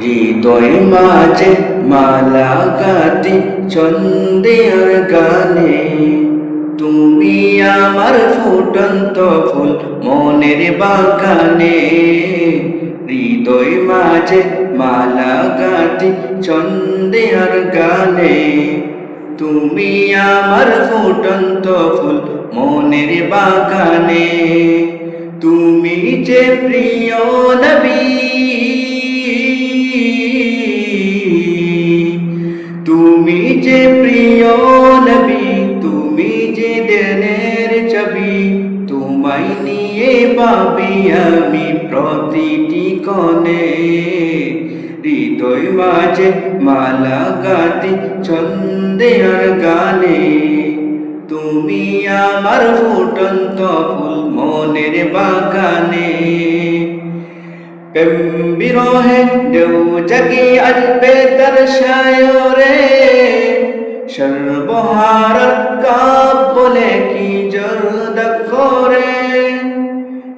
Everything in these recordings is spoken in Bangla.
হৃদয় মাঝে মালা গাতি ছন্দে গানে তুমি আমার ফুটন্ত ফুল মনের বাগানে। হৃদয় মাঝে মালা গাতি ছন্দে গানে তুমি আমার ফুটন্ত ফুল মনের বাগানে। তুমি যে প্রিয় যে প্রিয় নবী, তুমি যে দেনের ছবি তোমায় নিয়ে পাবি আমি প্রতিটি কনে হৃদয় মাঝে মালা গাতি ছন্দে আর গানে। তুমি আমার ফুটন্ত ফুল মনের বাগানে। প্রেম বিরহে দেউ জাগি আসবে তার সায়রে। সর্বহার কাপ বলে কি জরদ করে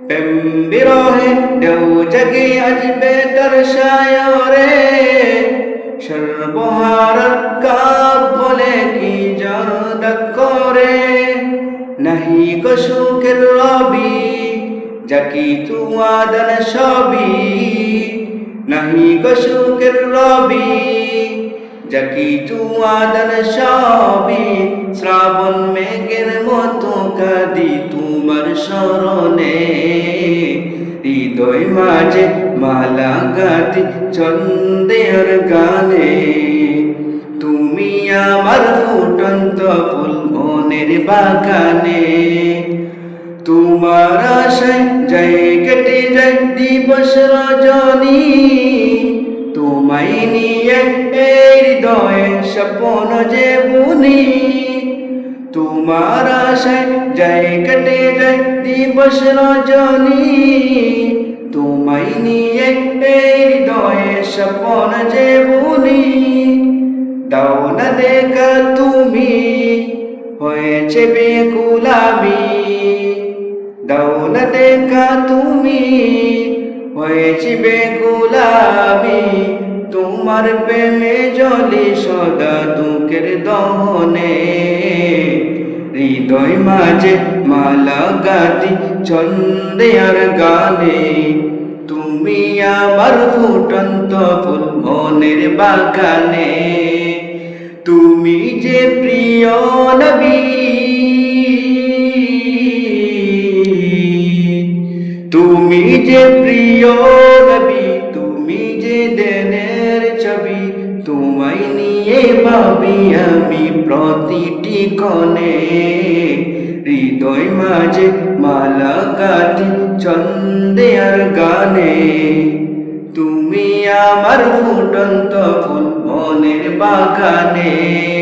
প্রেম বিরহে দেউ জাগি আসবে তার সায়রে। সর্বহার কাপ বলে কি জরদ করে নাহি সুখের রবি যাকি তুয়াদন সবই নাহি সুখের রবি যাকি তুয়াদন সবই শ্রাবণ মেঘের মতো কাদি তোমার স্মরণে হৃদয় মাঝে মালা গাতি চন্দের গানে। তুমি আমার ফুটন্ত ফুল মনের বাগানে। তোমার আশায় যাই কেটে যাই দিবস রজনী। তোমায় নিয়ে এই হৃদয়ে স্বপন যে বুনি। তোমার আশায় যাই কেটে যাই দিবস রজনী। তোমায় নিয়ে এই হৃদয়ে স্বপন যে বুনি। দাও না দেখা তুমি, হয়েছে বেকুলামি। দাও না তুমি। হয়েছে বেকুলামি তোমার প্রেমে জলি সদা দুঃখের দহনে। হৃদয় মাঝে মালা গাতি ছন্দে আর গানে, তুমি আমার ফুটন্ত ফুল মনের বাগানে। তুমি যে প্রিয় নবী যে প্রিয় নবী তুমি যে দেনের ছবি, তোমায় নিয়ে ভাবি আমি প্রতিটি কনে হৃদয় মাঝে মালা গাতি ছন্দে আর গানে। তুমি আমার ফুটন্ত ফুল মনের বাগানে।